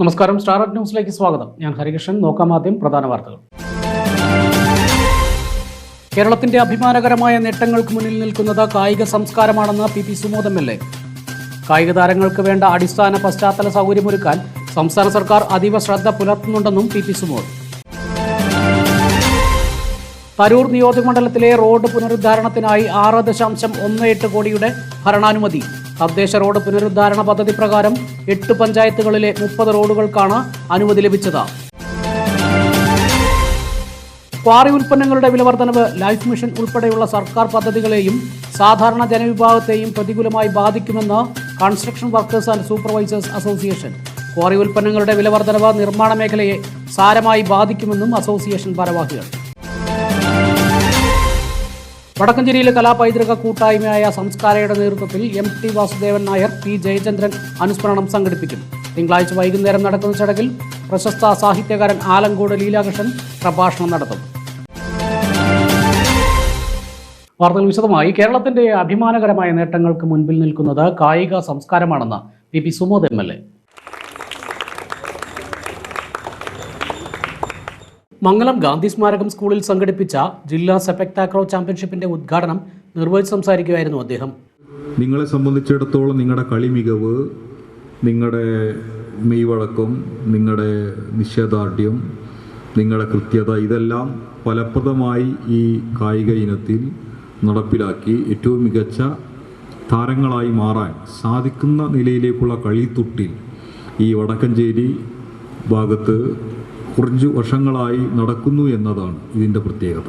നമസ്കാരം. സ്റ്റാർ ന്യൂസിലേക്ക് സ്വാഗതം. ഞാൻ ഹരികൃഷ്ണൻ. നോക്കാം ആദ്യം പ്രധാന വാർത്തകൾ. കേരളത്തിന്റെ അഭിമാനകരമായ നേട്ടങ്ങൾക്ക് മുന്നിൽ നിൽക്കുന്നത് കായിക സംസ്കാരമാണെന്ന് P P Sumod M L A. കായിക താരങ്ങൾക്ക് വേണ്ട അടിസ്ഥാന പശ്ചാത്തല സൗകര്യമൊരുക്കാൻ സംസ്ഥാന സർക്കാർ അതീവ ശ്രദ്ധ പുലർത്തുന്നുണ്ടെന്നും പി പി സുമോദ്. തരൂർ നിയോജകമണ്ഡലത്തിലെ റോഡ് പുനരുദ്ധാരണത്തിനായി ആറ് ദശാംശം ഒന്ന് എട്ട് കോടിയുടെ ഭരണാനുമതി. തദ്ദേശ റോഡ് പുനരുദ്ധാരണ പദ്ധതി പ്രകാരം എട്ട് പഞ്ചായത്തുകളിലെ മുപ്പത് റോഡുകൾക്കാണ് അനുമതി ലഭിച്ചത്. ക്വാറി ഉൽപ്പന്നങ്ങളുടെ വിലവർദ്ധനവ് ലൈഫ് മിഷൻ ഉൾപ്പെടെയുള്ള സർക്കാർ പദ്ധതികളെയും സാധാരണ ജനവിഭാഗത്തെയും പ്രതികൂലമായി ബാധിക്കുമെന്ന് construction workers and supervisors association. Quarry ഉൽപ്പന്നങ്ങളുടെ വിലവർദ്ധനവ് നിർമ്മാണ മേഖലയെ സാരമായി ബാധിക്കുമെന്നും അസോസിയേഷൻ ഭാരവാഹികൾ. വടക്കഞ്ചേരിയിലെ കലാപൈതൃക കൂട്ടായ്മയായ സംസ്കാരയുടെ നേതൃത്വത്തിൽ M T Vasudevan Nair P Jayachandran അനുസ്മരണം സംഘടിപ്പിക്കും. തിങ്കളാഴ്ച വൈകുന്നേരം നടക്കുന്ന ചടങ്ങിൽ പ്രശസ്ത സാഹിത്യകാരൻ ആലങ്കോട് ലീലാകൃഷ്ണൻ പ്രഭാഷണം നടത്തും. വാർത്തകൾ വിശദമായി. കേരളത്തിന്റെ അഭിമാനകരമായ നേട്ടങ്ങൾക്ക് മുൻപിൽ നിൽക്കുന്നത് കായിക സംസ്കാരമാണെന്ന് P P Sumod M L A. Mangalam Gandhi സ്മാരകം സ്കൂളിൽ സംഘടിപ്പിച്ച ജില്ലാ സെപെക്താക്രോ ചാമ്പ്യൻഷിപ്പിന്റെ ഉദ്ഘാടനം നിർവഹിച്ച് സംസാരിക്കുകയായിരുന്നു അദ്ദേഹം. നിങ്ങളെ സംബന്ധിച്ചിടത്തോളം നിങ്ങളുടെ കളി മികവ് നിങ്ങളുടെ മെയ്വഴക്കം നിങ്ങളുടെ നിശ്ചയദാർഢ്യം നിങ്ങളുടെ കൃത്യത ഇതെല്ലാം ഫലപ്രദമായി ഈ കായിക ഇനത്തിൽ നടപ്പിലാക്കി ഏറ്റവും മികച്ച താരങ്ങളായി മാറാൻ സാധിക്കുന്ന നിലയിലേക്കുള്ള കളിത്തുട്ടിൽ ഈ വടക്കഞ്ചേരി ഭാഗത്ത് കുറച്ച് വർഷങ്ങളായി നടക്കുന്നു എന്നതാണ് ഇതിന്റെ പ്രത്യേകത.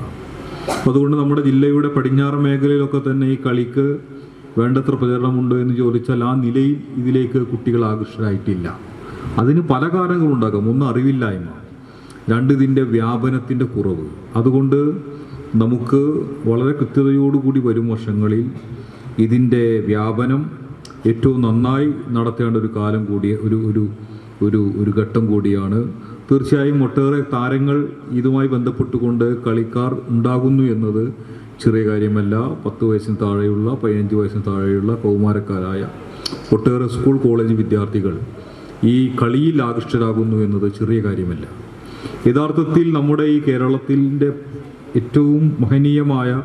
അതുകൊണ്ട് നമ്മുടെ ജില്ലയുടെ പടിഞ്ഞാറ് മേഖലയിലൊക്കെ തന്നെ ഈ കളിക്ക് വേണ്ടത്ര പ്രചരണമുണ്ടോ എന്ന് ചോദിച്ചാൽ ആ നിലയിൽ ഇതിലേക്ക് കുട്ടികൾ ആകൃഷ്ടരായിട്ടില്ല. അതിന് പല കാരണങ്ങളുണ്ടാകാം ഒന്ന് അറിവില്ലായ്മ രണ്ട് ഇതിന്റെ വ്യാപനത്തിന്റെ കുറവ്. അതുകൊണ്ട് നമുക്ക് വളരെ കൃത്യതയോടുകൂടി വരും വർഷങ്ങളിൽ ഇതിന്റെ വ്യാപനം ഏറ്റവും നന്നായി നടത്തേണ്ട ഒരു കാലം കൂടി ഒരു ഒരു ഒരു ഒരു ഘട്ടം കൂടിയാണ് തീർച്ചയായും ഒട്ടേറെ താരങ്ങൾ ഇതുമായി ബന്ധപ്പെട്ടുകൊണ്ട് കളിക്കാർ ഉണ്ടാകുന്നു എന്നത് ചെറിയ കാര്യമല്ല. പത്ത് വയസ്സിന് താഴെയുള്ള പതിനഞ്ച് വയസ്സിന് താഴെയുള്ള കൗമാരക്കാരായ ഒട്ടേറെ സ്കൂൾ കോളേജ് വിദ്യാർത്ഥികൾ ഈ കളിയിൽ ആകൃഷ്ടരാകുന്നു എന്നത് ചെറിയ കാര്യമല്ല. യഥാർത്ഥത്തിൽ നമ്മുടെ ഈ കേരളത്തിന്റെ ഏറ്റവും മഹനീയമായ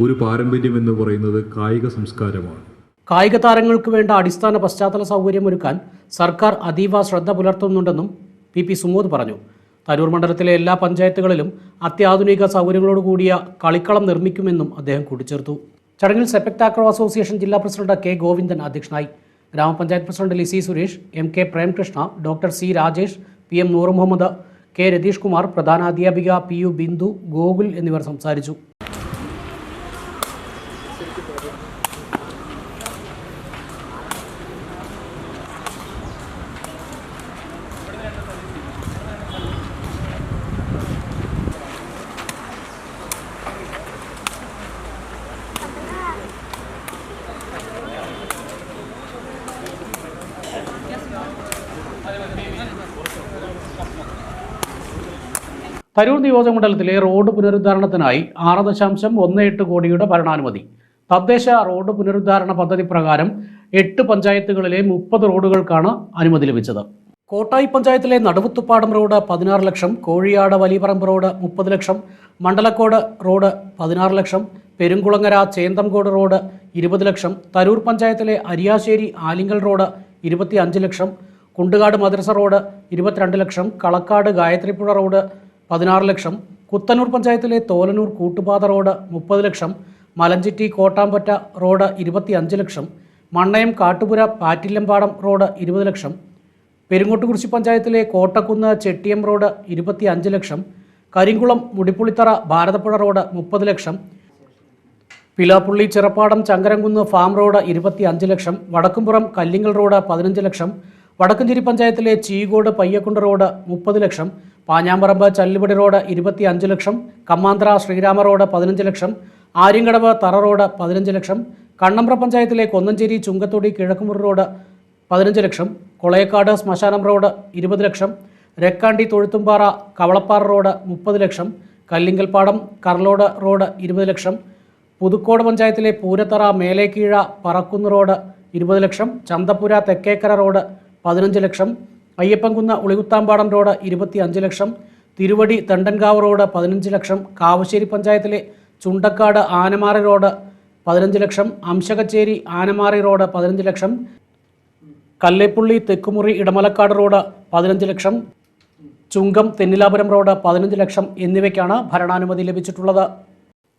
ഒരു പാരമ്പര്യം എന്ന് പറയുന്നത് കായിക സംസ്കാരമാണ്. കായിക താരങ്ങൾക്ക് വേണ്ട അടിസ്ഥാന പശ്ചാത്തല സൗകര്യം ഒരുക്കാൻ സർക്കാർ അതീവ ശ്രദ്ധ പുലർത്തുന്നുണ്ടെന്നും പി പി സുമോദ് പറഞ്ഞു. തരൂർ മണ്ഡലത്തിലെ എല്ലാ പഞ്ചായത്തുകളിലും അത്യാധുനിക സൗകര്യങ്ങളോട് കൂടിയ കളിക്കളം നിർമ്മിക്കുമെന്നും അദ്ദേഹം കൂട്ടിച്ചേർത്തു. ചടങ്ങിൽ സെപക് താക്രോ അസോസിയേഷൻ ജില്ലാ പ്രസിഡന്റ് കെ ഗോവിന്ദൻ അധ്യക്ഷനായി. ഗ്രാമപഞ്ചായത്ത് president Lissy Suresh M K Premkrishna doctor C Rajesh P M Noor Muhammad K Ratheesh Kumar പ്രധാന അധ്യാപിക പി യു ബിന്ദു ഗോകുൽ എന്നിവർ സംസാരിച്ചു. തരൂർ നിയോജകമണ്ഡലത്തിലെ റോഡ് പുനരുദ്ധാരണത്തിനായി ആറ് ദശാംശം ഒന്ന് എട്ട് കോടിയുടെ ഭരണാനുമതി. തദ്ദേശ റോഡ് പുനരുദ്ധാരണ പദ്ധതി പ്രകാരം എട്ട് പഞ്ചായത്തുകളിലെ മുപ്പത് റോഡുകൾക്കാണ് അനുമതി ലഭിച്ചത്. കോട്ടായി പഞ്ചായത്തിലെ നടുവുത്തുപ്പാടം റോഡ് പതിനാറ് ലക്ഷം കോഴിയാട് വലിയപറമ്പ് റോഡ് മുപ്പത് ലക്ഷം മണ്ഡലക്കോട് റോഡ് പതിനാറ് ലക്ഷം പെരുങ്കുളങ്ങര ചേന്തംകോട് റോഡ് ഇരുപത് ലക്ഷം തരൂർ പഞ്ചായത്തിലെ അരിയാശ്ശേരി ആലിങ്കൽ റോഡ് ഇരുപത്തി അഞ്ച് ലക്ഷം കുണ്ടുകാട് മദ്രസ റോഡ് ഇരുപത്തിരണ്ട് ലക്ഷം കളക്കാട് ഗായത്രിപ്പുഴ റോഡ് പതിനാറ് ലക്ഷം കുത്തനൂർ പഞ്ചായത്തിലെ തോലനൂർ കൂട്ടുപാത റോഡ് മുപ്പത് ലക്ഷം മലഞ്ചിറ്റി കോട്ടാമ്പറ്റ റോഡ് ഇരുപത്തി അഞ്ച് ലക്ഷം മണ്ണയം കാട്ടുപുര പാറ്റില്ലമ്പാടം റോഡ് ഇരുപത് ലക്ഷം പെരുങ്ങോട്ടുകുറിശി പഞ്ചായത്തിലെ കോട്ടക്കുന്ന് ചെട്ടിയം റോഡ് ഇരുപത്തി അഞ്ച് ലക്ഷം കരിങ്കുളം മുടിപ്പുളിത്തറ ഭാരതപ്പുഴ റോഡ് മുപ്പത് ലക്ഷം പിലാപ്പുള്ളി ചിറപ്പാടം ചങ്കരംകുന്ന് ഫാം റോഡ് ഇരുപത്തി അഞ്ച് ലക്ഷം വടക്കുംപുറം കല്ലിങ്ങൽ റോഡ് പതിനഞ്ച് ലക്ഷം വടക്കഞ്ചേരി പഞ്ചായത്തിലെ ചീകോട് പയ്യക്കുണ്ട് റോഡ് മുപ്പത് ലക്ഷം പാഞ്ഞാമ്പറമ്പ് ചല്ലുപടി റോഡ് ഇരുപത്തി അഞ്ച് ലക്ഷം കമ്മാന്തറ ശ്രീരാമ റോഡ് പതിനഞ്ച് ലക്ഷം ആര്യങ്കടവ് തറ റോഡ് പതിനഞ്ച് ലക്ഷം കണ്ണമ്പ്ര പഞ്ചായത്തിലെ കൊന്നഞ്ചേരി ചുങ്കത്തൊടി കിഴക്കുമുറി റോഡ് പതിനഞ്ച് ലക്ഷം കൊളയക്കാട് ശ്മശാനം റോഡ് ഇരുപത് ലക്ഷം രക്കാണ്ടി തൊഴുത്തുംപാറ കവളപ്പാറ റോഡ് മുപ്പത് ലക്ഷം കല്ലിങ്കൽപ്പാടം കർലോട് റോഡ് ഇരുപത് ലക്ഷം പുതുക്കോട് പഞ്ചായത്തിലെ പൂരത്തറ മേലേക്കീഴ പറക്കുന്ന് റോഡ് ഇരുപത് ലക്ഷം ചന്തപ്പുര തെക്കേക്കര റോഡ് പതിനഞ്ച് ലക്ഷം അയ്യപ്പൻകുന്ന് ഉളികുത്താമ്പാടം റോഡ് ഇരുപത്തി അഞ്ച് ലക്ഷം തിരുവടി തണ്ടൻകാവ് റോഡ് പതിനഞ്ച് ലക്ഷം കാവശ്ശേരി പഞ്ചായത്തിലെ ചുണ്ടക്കാട് ആനമാറി റോഡ് പതിനഞ്ച് ലക്ഷം അംശകച്ചേരി ആനമാറി റോഡ് പതിനഞ്ച് ലക്ഷം കല്ലേപ്പുള്ളി തെക്കുമുറി ഇടമലക്കാട് റോഡ് പതിനഞ്ച് ലക്ഷം ചുങ്കം തെന്നിലാപുരം റോഡ് പതിനഞ്ച് ലക്ഷം എന്നിവയ്ക്കാണ് ഭരണാനുമതി ലഭിച്ചിട്ടുള്ളത്.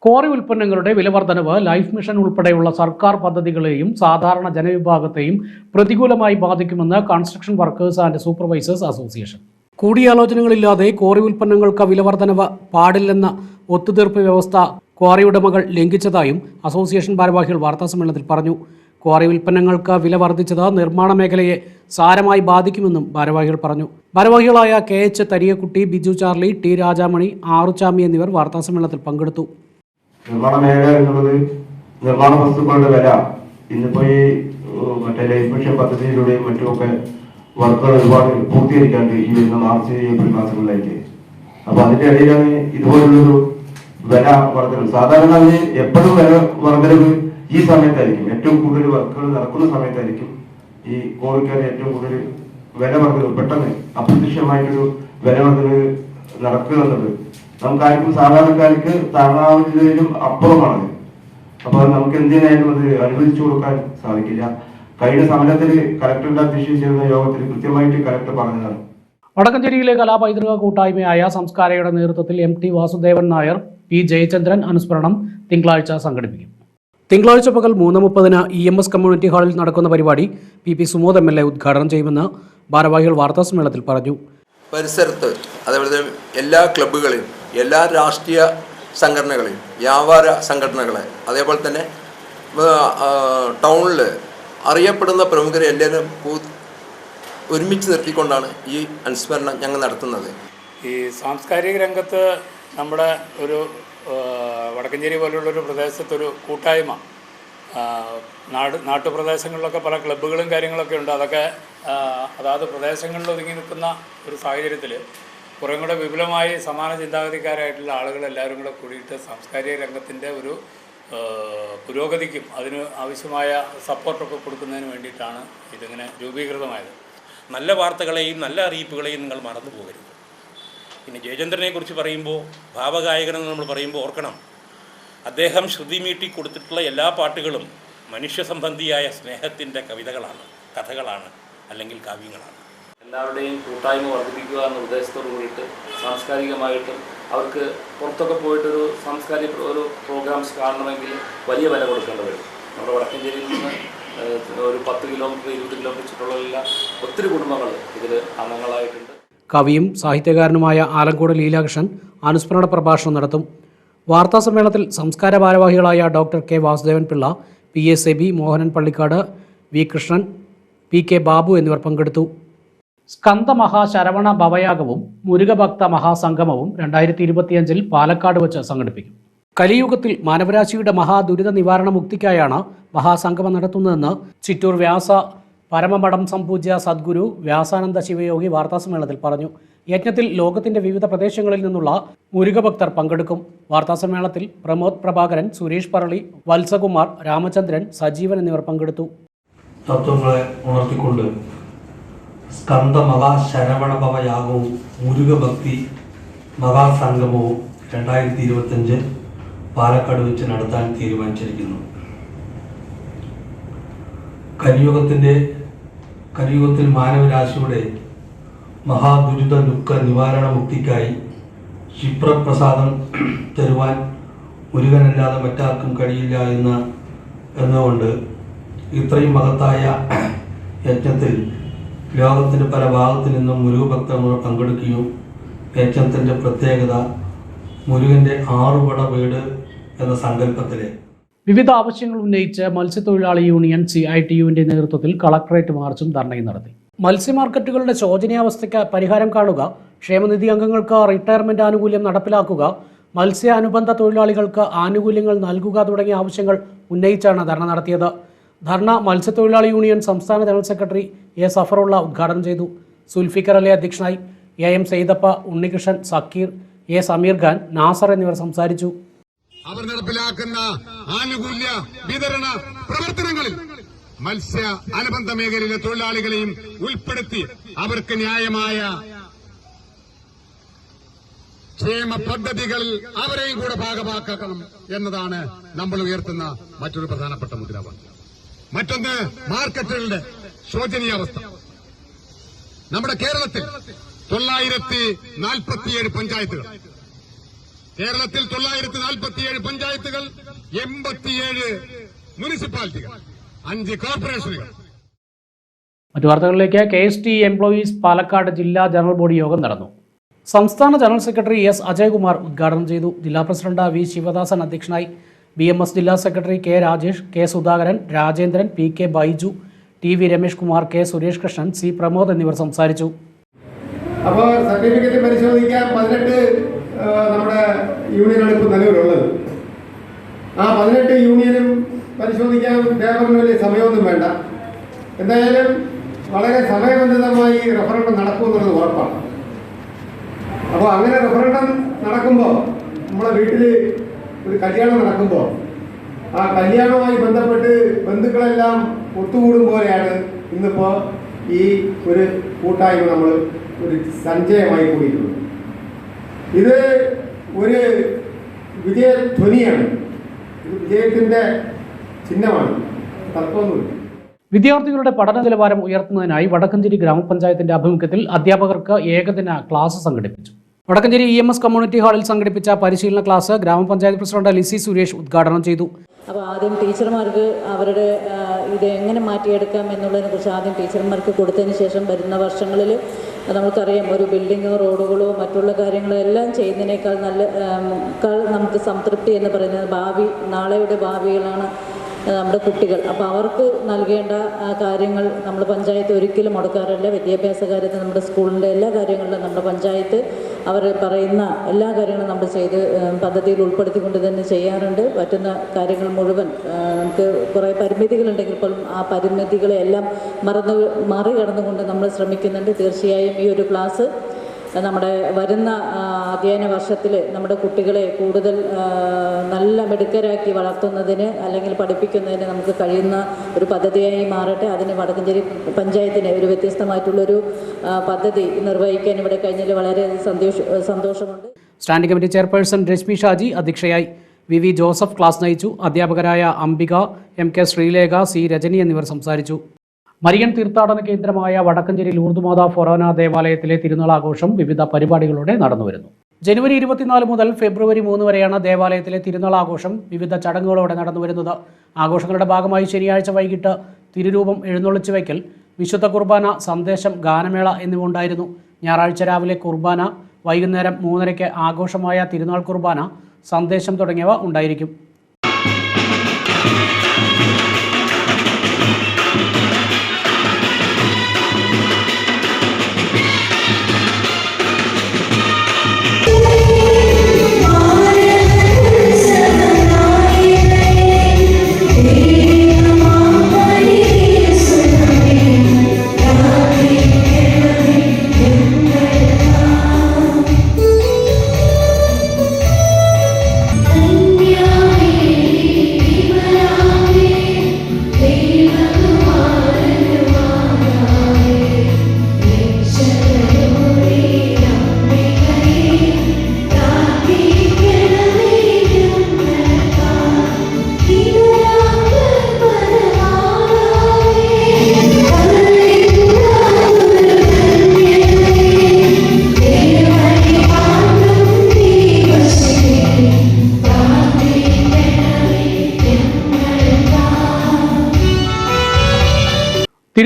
കോറി ഉൽപ്പന്നങ്ങളുടെ വിലവർദ്ധനവ് ലൈഫ് മിഷൻ ഉൾപ്പെടെയുള്ള സർക്കാർ പദ്ധതികളെയും സാധാരണ ജനവിഭാഗത്തെയും പ്രതികൂലമായി ബാധിക്കുമെന്ന് construction workers and supervisors association. കൂടിയാലോചനകളില്ലാതെ quarry ഉൽപ്പന്നങ്ങൾക്ക് വിലവർദ്ധനവ് പാടില്ലെന്ന ഒത്തുതീർപ്പ് വ്യവസ്ഥ ക്വാറി ഉടമകൾ ലംഘിച്ചതായും അസോസിയേഷൻ ഭാരവാഹികൾ വാർത്താസമ്മേളനത്തിൽ പറഞ്ഞു. ക്വാറി ഉൽപ്പന്നങ്ങൾക്ക് വില വർദ്ധിച്ചത് നിർമ്മാണ മേഖലയെ സാരമായി ബാധിക്കുമെന്നും ഭാരവാഹികൾ പറഞ്ഞു. ഭാരവാഹികളായ K H Thariyakutty Biju Charlie T Rajamani Aaruchami എന്നിവർ വാർത്താസമ്മേളനത്തിൽ പങ്കെടുത്തു. നിർമ്മാണ മേഖല എന്നുള്ളത് നിർമ്മാണ വസ്തുക്കളുടെ വില ഇന്നിപ്പോ ഈ മറ്റേ ലൈഫ് മിഷൻ പദ്ധതിയിലൂടെയും മറ്റുമൊക്കെ വർക്കുകൾ ഒരുപാട് പൂർത്തീകരിക്കാണ്ട് ഈ വരുന്ന മാർച്ച് ഏപ്രിൽ മാസങ്ങളിലേക്ക് അപ്പൊ അതിന്റെ ഇടയിലാണ് ഇതുപോലുള്ളൊരു വില വർധനവ്. സാധാരണ അതിന് എപ്പോഴും വില വർധനവ് ഈ സമയത്തായിരിക്കും. ഏറ്റവും കൂടുതൽ വർക്കുകൾ നടക്കുന്ന സമയത്തായിരിക്കും ഈ കോഴിക്കാർ ഏറ്റവും കൂടുതൽ വില വർധനവ്. പെട്ടെന്ന് അപ്രത്യക്ഷമായിട്ടൊരു വില വർധനവ് നടക്കുക എന്നുള്ളത്. നമുക്കാർക്കും സാധാരണക്കാർക്ക് താങ്ങാവുന്നതിലും അപ്പുറമാണ്. അപ്പൊ നമുക്ക് എന്തിനായാലും അത് അനുവദിച്ചു കൊടുക്കാൻ സാധിക്കില്ല. കഴിഞ്ഞ സമരത്തിൽ കലക്ടറുടെ അധ്യക്ഷത ചെയ്യുന്ന യോഗത്തിൽ കൃത്യമായിട്ട് കലക്ടർ പറഞ്ഞതാണ്. വടക്കഞ്ചേരിയിലെ കലാപൈതൃക കൂട്ടായ്മയായ സംസ്കാരയുടെ നേതൃത്വത്തിൽ M T Vasudevan Nair P Jayachandran അനുസ്മരണം തിങ്കളാഴ്ച സംഘടിപ്പിക്കും. തിങ്കളാഴ്ച പകൽ മൂന്ന് മുപ്പതിന് ഇ എം എസ് കമ്മ്യൂണിറ്റി ഹാളിൽ നടക്കുന്ന പരിപാടി P P Sumod M L A ഉദ്ഘാടനം ചെയ്യുമെന്ന് ഭാരവാഹികൾ വാർത്താസമ്മേളനത്തിൽ പറഞ്ഞു. പരിസരത്ത് അതേപോലെ എല്ലാ ക്ലബ്ബുകളെയും എല്ലാ രാഷ്ട്രീയ സംഘടനകളെയും വ്യാപാര സംഘടനകളെ അതേപോലെ തന്നെ ടൗണിൽ അറിയപ്പെടുന്ന പ്രമുഖരെ എല്ലാവരും ഒരുമിച്ച് നിർത്തിക്കൊണ്ടാണ് ഈ അനുസ്മരണം ഞങ്ങൾ നടത്തുന്നത്. ഈ സാംസ്കാരിക രംഗത്ത് നമ്മുടെ ഒരു വടക്കഞ്ചേരി പോലുള്ളൊരു പ്രദേശത്തൊരു കൂട്ടായ്മ നാട് നാട്ടുപ്രദേശങ്ങളിലൊക്കെ പല ക്ലബ്ബുകളും കാര്യങ്ങളൊക്കെ ഉണ്ട്. അതൊക്കെ അതാത് പ്രദേശങ്ങളിൽ ഒതുങ്ങി നിൽക്കുന്ന ഒരു സാഹചര്യത്തിൽ കുറേ കൂടെ വിപുലമായി സമാന ചിന്താഗതിക്കാരായിട്ടുള്ള ആളുകൾ എല്ലാവരും കൂടെ കൂടിയിട്ട് സാംസ്കാരിക രംഗത്തിന്റെ ഒരു പുരോഗതിക്കും അതിന് ആവശ്യമായ സപ്പോർട്ടൊക്കെ കൊടുക്കുന്നതിന് വേണ്ടിയിട്ടാണ് ഇതിങ്ങനെ രൂപീകൃതമായത്. നല്ല വാർത്തകളെയും നല്ല അറിയിപ്പുകളെയും നിങ്ങൾ മറന്നു പോകരുത്. പിന്നെ ജയചന്ദ്രനെ കുറിച്ച് പറയുമ്പോൾ ഭാവഗായകനെന്ന് നമ്മൾ പറയുമ്പോൾ ഓർക്കണം. അദ്ദേഹം ശ്രുതി മീട്ടി കൊടുത്തിട്ടുള്ള എല്ലാ പാട്ടുകളും മനുഷ്യ സംബന്ധിയായ സ്നേഹത്തിന്റെ കവിതകളാണ് കഥകളാണ് അല്ലെങ്കിൽ കാവ്യങ്ങളാണ്. എല്ലാവരുടെയും കൂട്ടായ്മ വർദ്ധിപ്പിക്കുക എന്ന ഉദ്ദേശത്തോട് കൂടിയിട്ട് സാംസ്കാരികമായിട്ടും അവർക്ക് പുറത്തൊക്കെ പോയിട്ടൊരു സാംസ്കാരിക ഒരു പ്രോഗ്രാംസ് കാണണമെങ്കിൽ വലിയ വില കൊടുക്കേണ്ടി വരും. നമ്മുടെ വടക്കഞ്ചേരിയിൽ നിന്ന് ഒരു പത്ത് കിലോമീറ്റർ ഇരുപത് കിലോമീറ്റർ ചുറ്റുള്ള ഒത്തിരി കുടുംബങ്ങൾ ഇതിൽ അംഗങ്ങളായിട്ടുണ്ട്. കവിയും സാഹിത്യകാരനുമായ ആലങ്കോട് ലീലാകൃഷ്ണൻ അനുസ്മരണ പ്രഭാഷണം നടത്തും. വാർത്താ സമ്മേളനത്തിൽ സംസ്കാര ഭാരവാഹികളായ doctor K Vasudevan Pillai P S A B Mohanan Pallikkad V Krishnan P K Babu എന്നിവർ പങ്കെടുത്തു. സ്കന്ദമഹാശരവണ ഭവയാഗവും മുരുകഭക്ത മഹാസംഗമവും രണ്ടായിരത്തി ഇരുപത്തിയഞ്ചിൽ പാലക്കാട് വെച്ച് സംഘടിപ്പിക്കും. കലിയുഗത്തിൽ മാനവരാശിയുടെ മഹാദുരിത നിവാരണ മുക്തിക്കായാണ് മഹാസംഗമം നടത്തുന്നതെന്ന് ചിറ്റൂർ വ്യാസ പരമമഠം സംപൂജ്യ സദ്ഗുരു വ്യാസാനന്ദ ശിവയോഗി വാർത്താസമ്മേളനത്തിൽ പറഞ്ഞു. യജ്ഞത്തിൽ ലോകത്തിന്റെ വിവിധ പ്രദേശങ്ങളിൽ നിന്നുള്ള മുരുകഭക്തർ പങ്കെടുക്കും. വാർത്താസമ്മേളനത്തിൽ പ്രമോദ് പ്രഭാകരൻ സുരേഷ് പറളി വത്സകുമാർ രാമചന്ദ്രൻ സജീവൻ എന്നിവർ പങ്കെടുത്തു. തത്വങ്ങളെ ഉണർത്തിക്കൊണ്ട് സ്കന്ദ മഹാശരവണഭവ യാഗവും മുരുകഭക്തി മഹാസംഗമവും രണ്ടായിരത്തി ഇരുപത്തഞ്ച് പാലക്കാട് വെച്ച് നടത്താൻ തീരുമാനിച്ചിരിക്കുന്നു. കലിയുഗത്തിന്റെ കലിയുഗത്തിൽ മാനവരാശിയുടെ മഹാദുരിത ദുഃഖ നിവാരണ മുക്തിക്കായി ക്ഷിപ്രപ്രസാദം തരുവാൻ മുരുകനല്ലാതെ മറ്റാർക്കും കഴിയില്ല എന്ന് എന്നുകൊണ്ട് ഇത്രയും മഹത്തായ യജ്ഞത്തിൽ ലോകത്തിന്റെ പല ഭാഗത്തു നിന്നും മുരുകഭക്തന്മാർ പങ്കെടുക്കുകയും യജ്ഞത്തിന്റെ പ്രത്യേകത മുരുകന്റെ ആറുപട വീട് എന്ന സങ്കല്പത്തിലെ. വിവിധ ആവശ്യങ്ങൾ ഉന്നയിച്ച് മത്സ്യത്തൊഴിലാളി യൂണിയൻ സി ഐ ടി യുവിന്റെ നേതൃത്വത്തിൽ കളക്ടറേറ്റ് മാർച്ചും ധർണയും നടത്തി. മത്സ്യ മത്സ്യമാർക്കറ്റുകളുടെ ശോചനീയാവസ്ഥയ്ക്ക് പരിഹാരം കാണുക ക്ഷേമനിധി അംഗങ്ങൾക്ക് റിട്ടയർമെന്റ് ആനുകൂല്യം നടപ്പിലാക്കുക മത്സ്യ അനുബന്ധ തൊഴിലാളികൾക്ക് ആനുകൂല്യങ്ങൾ നൽകുക തുടങ്ങിയ ആവശ്യങ്ങൾ ഉന്നയിച്ചാണ് ധർണ നടത്തിയത്. ധർണ മത്സ്യത്തൊഴിലാളി യൂണിയൻ സംസ്ഥാന ജനറൽ സെക്രട്ടറി എ സഫറുള്ള ഉദ്ഘാടനം ചെയ്തു. സുൽഫിക്കർ അലി അധ്യക്ഷനായി A M Seythappa Unnikrishnan Zakir A Sameer Khan Nasar എന്നിവർ സംസാരിച്ചു. അവർ നടപ്പിലാക്കുന്ന ആനുകൂല്യ വിതരണ പ്രവർത്തനങ്ങളിൽ മത്സ്യ അനുബന്ധ മേഖലയിലെ തൊഴിലാളികളെയും ഉൾപ്പെടുത്തി അവർക്ക് ന്യായമായ ക്ഷേമ പദ്ധതികളിൽ അവരെയും കൂടെ ഭാഗമാക്കണം എന്നതാണ് നമ്മൾ ഉയർത്തുന്ന മറ്റൊരു പ്രധാനപ്പെട്ട മുദ്രാവാക്യം. മറ്റൊന്ന് മാർക്കറ്റുകളുടെ ശോചനീയാവസ്ഥ. നമ്മുടെ കേരളത്തിൽ തൊള്ളായിരത്തി നാൽപ്പത്തിയേഴ് പഞ്ചായത്തുകൾ. കേരളത്തിൽ തൊള്ളായിരത്തി നാൽപ്പത്തിയേഴ് പഞ്ചായത്തുകൾ എൺപത്തിയേഴ് മുനിസിപ്പാലിറ്റികൾ അഞ്ച് കോർപ്പറേഷനുകൾ. മറ്റു വാർത്തകളിലേക്ക് K S T employees Palakkad ജില്ലാ ജനറൽ ബോഡി യോഗം നടന്നു. സംസ്ഥാന ജനറൽ സെക്രട്ടറി എസ് അജയ്കുമാർ ഉദ്ഘാടനം ചെയ്തു. ജില്ലാ പ്രസിഡന്റ് വി ശിവദാസൻ അധ്യക്ഷനായി ബി എം എസ് ജില്ലാ secretary K Rajesh K Sudhakaran Rajendran P K Baiju T V Ramesh Kumar K Suresh Krishnan C Pramod എന്നിവർ സംസാരിച്ചു. അപ്പോൾ സർട്ടിഫിക്കറ്റ് പരിശോധിക്കാൻ പതിനെട്ട് നമ്മുടെ യൂണിയനാണ് ഇപ്പോൾ നിലവിലുള്ളത്. ആ പതിനെട്ട് യൂണിയനും പരിശോധിക്കാൻ പേപ്പറിന് വലിയ സമയമൊന്നും വേണ്ട. എന്തായാലും വളരെ സമയബന്ധിതമായി റഫറൻഡം നടക്കുമെന്നുള്ളത് ഉറപ്പാണ്. അപ്പോൾ അങ്ങനെ റഫറൻഡം നടക്കുമ്പോൾ നമ്മളെ വീട്ടിൽ ഒരു കല്യാണം നടക്കുമ്പോൾ ആ കല്യാണവുമായി ബന്ധപ്പെട്ട് ബന്ധുക്കളെല്ലാം ഒത്തുകൂടും പോലെയാണ് ഇന്നിപ്പോൾ ഈ ഒരു കൂട്ടായ്മ നമ്മൾ ഒരു സഞ്ചയമായി കൂടിയിട്ടുള്ളത്. ഇത് ഒരു വിജയധ്വനിയാണ് ഇത് വിജയത്തിന്റെ ചിഹ്നമാണ്. തർക്കമൊന്നുമില്ല. വിദ്യാർത്ഥികളുടെ പഠന നിലവാരം ഉയർത്തുന്നതിനായി വടക്കഞ്ചേരി ഗ്രാമപഞ്ചായത്തിന്റെ ആഭിമുഖ്യത്തിൽ അധ്യാപകർക്ക് ഏകദിന ക്ലാസ് സംഘടിപ്പിച്ചു. Vadakkanchery E M S community ഹാളിൽ സംഘടിപ്പിച്ച പരിശീലന ക്ലാസ് ഗ്രാമപഞ്ചായത്ത് പ്രസിഡന്റ് ലിസി സുരേഷ് ഉദ്ഘാടനം ചെയ്തു. അപ്പോൾ ആദ്യം ടീച്ചർമാർക്ക് അവരുടെ ഇത് എങ്ങനെ മാറ്റിയെടുക്കാം എന്നുള്ളതിനെ കുറിച്ച് ആദ്യം ടീച്ചർമാർക്ക് കൊടുത്തതിന് ശേഷം വരുന്ന വർഷങ്ങളിൽ നമുക്കറിയാം ഒരു ബിൽഡിങ്ങോ റോഡുകളോ മറ്റുള്ള കാര്യങ്ങളോ എല്ലാം ചെയ്യുന്നതിനേക്കാൾ നല്ല നമുക്ക് സംതൃപ്തി എന്ന് പറയുന്നത് ഭാവി നാളെയുടെ ഭാവികളാണ് നമ്മുടെ കുട്ടികൾ. അപ്പോൾ അവർക്ക് നൽകേണ്ട കാര്യങ്ങൾ നമ്മൾ പഞ്ചായത്ത് ഒരിക്കലും മുടക്കാറില്ല. വിദ്യാഭ്യാസ കാര്യത്തിൽ നമ്മുടെ സ്കൂളിന്റെ എല്ലാ കാര്യങ്ങളിലും നമ്മുടെ പഞ്ചായത്ത് അവർ പറയുന്ന എല്ലാ കാര്യങ്ങളും നമ്മൾ ചെയ്ത് പദ്ധതിയിൽ ഉൾപ്പെടുത്തിക്കൊണ്ട് തന്നെ ചെയ്യാറുണ്ട്. പറ്റുന്ന കാര്യങ്ങൾ മുഴുവൻ നമുക്ക് കുറേ പരിമിതികളുണ്ടെങ്കിൽ പോലും ആ പരിമിതികളെ എല്ലാം മറന്ന് മറികടന്നുകൊണ്ട് നമ്മൾ ശ്രമിക്കുന്നുണ്ട്. തീർച്ചയായും ഈ ഒരു ക്ലാസ് നമ്മുടെ വരുന്ന അധ്യയന വർഷത്തിൽ നമ്മുടെ കുട്ടികളെ കൂടുതൽ നല്ല മിടുക്കരാക്കി വളർത്തുന്നതിന് അല്ലെങ്കിൽ പഠിപ്പിക്കുന്നതിന് നമുക്ക് കഴിയുന്ന ഒരു പദ്ധതിയായി മാറട്ടെ. അതിന് വടക്കഞ്ചേരി പഞ്ചായത്തിന് ഒരു വ്യത്യസ്തമായിട്ടുള്ളൊരു പദ്ധതി നിർവഹിക്കാൻ ഇവിടെ കഴിഞ്ഞതിൽ വളരെ സന്തോഷ സന്തോഷമുണ്ട്. Standing committee chairperson Reshmi Shaji അധ്യക്ഷയായി. വി വി ജോസഫ് ക്ലാസ് നയിച്ചു. അധ്യാപകരായ Ambika M K Sreelekha C Rajani എന്നിവർ സംസാരിച്ചു. മരിയൻ തീർത്ഥാടന കേന്ദ്രമായ വടക്കഞ്ചേരി ലൂർദുമാത ഫൊറോന ദേവാലയത്തിലെ തിരുനാൾ ആഘോഷം വിവിധ പരിപാടികളോടെ നടന്നുവരുന്നു ജനുവരി ഇരുപത്തിനാല് മുതൽ ഫെബ്രുവരി മൂന്ന് വരെയാണ് ദേവാലയത്തിലെ തിരുനാൾ ആഘോഷം വിവിധ ചടങ്ങുകളോടെ നടന്നുവരുന്നത് ആഘോഷങ്ങളുടെ ഭാഗമായി ശനിയാഴ്ച വൈകിട്ട് തിരുരൂപം എഴുന്നള്ളിച്ചു വയ്ക്കൽ വിശുദ്ധ കുർബാന സന്ദേശം ഗാനമേള എന്നിവ ഉണ്ടായിരുന്നു. ഞായറാഴ്ച രാവിലെ കുർബാന വൈകുന്നേരം മൂന്നരയ്ക്ക് ആഘോഷമായ തിരുനാൾ കുർബാന സന്ദേശം തുടങ്ങിയവ ഉണ്ടായിരിക്കും.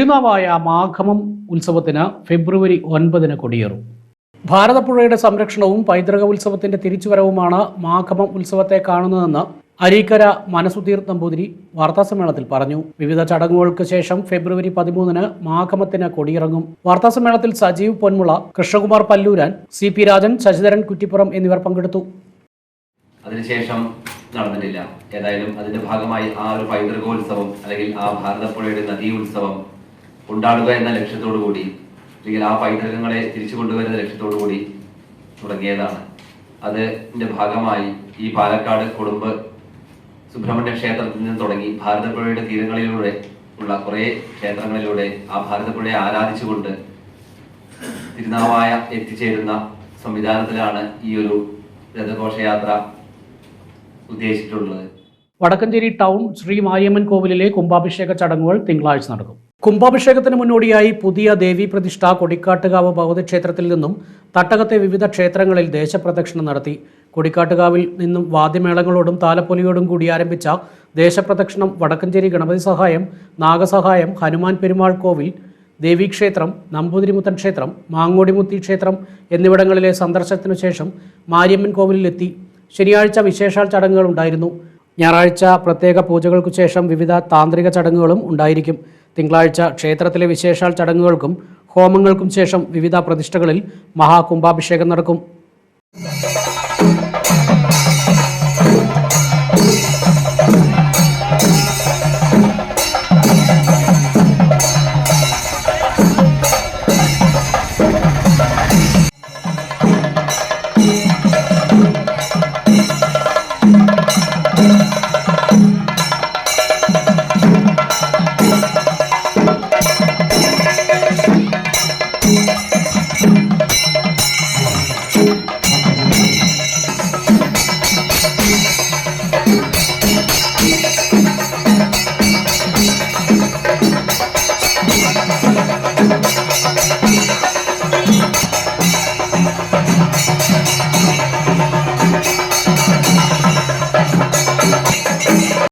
തിരുനാവായ മാഘമം ഉത്സവത്തിന് ഫെബ്രുവരി ഒൻപതിന് കൊടിയേറും. ഭാരതപ്പുഴയുടെ സംരക്ഷണവും പൈതൃക ഉത്സവത്തിന്റെ തിരിച്ചുവരവുമാണ് മാഘമം ഉത്സവത്തെ കാണുന്നതെന്ന് അരീക്കര മനസുതീർ നമ്പൂതിരി വാർത്താസമ്മേളനത്തിൽ പറഞ്ഞു. വിവിധ ചടങ്ങുകൾക്ക് ശേഷം ഫെബ്രുവരി പതിമൂന്നിന് മാഘമത്തിന് കൊടിയിറങ്ങും. വാർത്താസമ്മേളനത്തിൽ സജീവ് പൊന്മുള കൃഷ്ണകുമാർ പല്ലൂരാൻ സി പി രാജൻ ശശിധരൻ കുറ്റിപ്പുറം എന്നിവർ പങ്കെടുത്തു. അതിനുശേഷം നടന്നിട്ടില്ല. ഏതായാലും അതിന്റെ ഭാഗമായി ആ ഒരു പൈതൃകോത്സവം അല്ലെങ്കിൽ ആ ഭാരതപ്പുഴയുടെ നദീ ഉത്സവം ഉണ്ടാടുക എന്ന ലക്ഷ്യത്തോടു കൂടി അല്ലെങ്കിൽ ആ പൈതൃകങ്ങളെ തിരിച്ചു കൊണ്ടുവരുന്ന ലക്ഷ്യത്തോടു കൂടി തുടങ്ങിയതാണ്. അതിന്റെ ഭാഗമായി ഈ പാലക്കാട് കുടുംബ സുബ്രഹ്മണ്യ ക്ഷേത്രത്തിൽ നിന്ന് തുടങ്ങി ഭാരതപ്പുഴയുടെ തീരങ്ങളിലൂടെ ഉള്ള കുറേ ക്ഷേത്രങ്ങളിലൂടെ ആ ഭാരതപ്പുഴയെ ആരാധിച്ചുകൊണ്ട് തിരുനാവായ എത്തിച്ചേരുന്ന സംവിധാനത്തിലാണ് ഈ ഒരു രഥഘോഷയാത്ര ഉദ്ദേശിച്ചിട്ടുള്ളത്. വടക്കഞ്ചേരി ടൗൺ ശ്രീ മാരിയമ്മൻ കോവിലിലെ കുംഭാഭിഷേക ചടങ്ങുകൾ തിങ്കളാഴ്ച നടക്കും. കുംഭാഭിഷേകത്തിന് മുന്നോടിയായി പുതിയ ദേവീ പ്രതിഷ്ഠ കൊടിക്കാട്ടുകാവ് ഭഗവതി ക്ഷേത്രത്തിൽ നിന്നും തട്ടകത്തെ വിവിധ ക്ഷേത്രങ്ങളിൽ ദേശപ്രദക്ഷിണം നടത്തി. കൊടിക്കാട്ടുകാവിൽ നിന്നും വാദ്യമേളങ്ങളോടും താലപ്പൊലിയോടും കൂടി ആരംഭിച്ച ദേശപ്രദക്ഷിണം വടക്കഞ്ചേരി ഗണപതി സഹായം നാഗസഹായം ഹനുമാൻ പെരുമാൾ കോവിൽ ദേവീക്ഷേത്രം നമ്പൂതിരിമുത്തൻ ക്ഷേത്രം മാങ്ങോടിമുത്തി ക്ഷേത്രം എന്നിവിടങ്ങളിലെ സന്ദർശനത്തിനു ശേഷം മാരിയമ്മൻ കോവിലിലെത്തി. ശനിയാഴ്ച വിശേഷാൽ ചടങ്ങുകൾ ഉണ്ടായിരുന്നു. ഞായറാഴ്ച പ്രത്യേക പൂജകൾക്കു ശേഷം വിവിധ താന്ത്രിക ചടങ്ങുകളും ഉണ്ടായിരിക്കും. തിങ്കളാഴ്ച ക്ഷേത്രത്തിലെ വിശേഷാൽ ചടങ്ങുകൾക്കും ഹോമങ്ങൾക്കും ശേഷം വിവിധ പ്രതിഷ്ഠകളിൽ മഹാകുംഭാഭിഷേകം നടക്കും.